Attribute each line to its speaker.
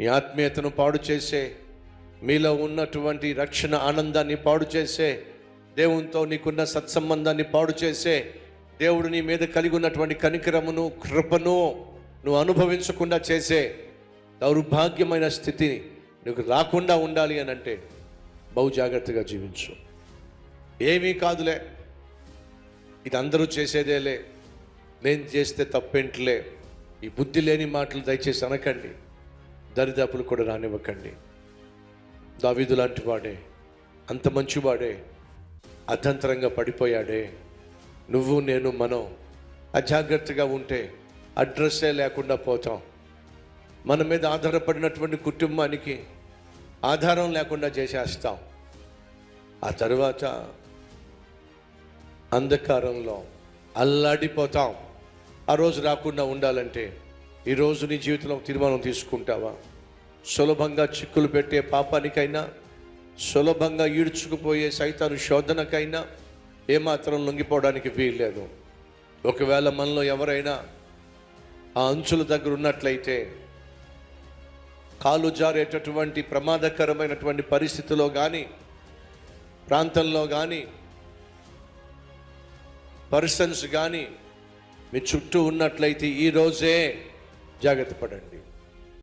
Speaker 1: మీ ఆత్మీయతను పాడు చేసే మీలో ఉన్నటువంటి రక్షణ ఆనందాన్ని పాడు చేసే దేవునితో నీకున్న సత్సంబంధాన్ని పాడు చేసే దేవుడు నీ మీద కలిగి ఉన్నటువంటి కనికరమును కృపను నువ్వు అనుభవించకుండా చేసే దౌర్భాగ్యమైన స్థితిని నీకు రాకుండా ఉండాలి అని అంటే బహు జాగ్రత్తగా జీవించు. ఏమీ కాదులే. ఇది అందరూ చేసేదేలే. నేను చేస్తే తప్పేంటిలే. ఈ బుద్ధి లేని మాటలు దయచేసి అనకండి. దరిదాపులు కూడా రానివ్వకండి. దావీదు లాంటి వాడే అంత మంచివాడే అర్థంతరంగా పడిపోయాడే. నువ్వు నేను మనం అజాగ్రత్తగా ఉంటే అడ్రస్సే లేకుండా పోతాం. మన మీద ఆధారపడినటువంటి కుటుంబానికి ఆధారం లేకుండా చేసేస్తాం. ఆ తర్వాత అంధకారంలో అల్లాడిపోతాం. ఆ రోజు రాకుండా ఉండాలంటే ఈరోజు నీ జీవితంలో తీర్మానం తీసుకుంటావా? సులభంగా చిక్కులు పెట్టే పాపానికైనా సులభంగా ఈడ్చుకుపోయే సైతాను శోధనకైనా ఏమాత్రం లొంగిపోవడానికి వీల్లేదు. ఒకవేళ మనలో ఎవరైనా ఆ అంచుల దగ్గర ఉన్నట్లయితే కాలు జారేటటువంటి ప్రమాదకరమైనటువంటి పరిస్థితిలో కానీ ప్రాంతంలో కానీ పర్సన్స్ కానీ మీ చుట్టూ ఉన్నట్లయితే ఈరోజే జాగ్రత్త పడండి.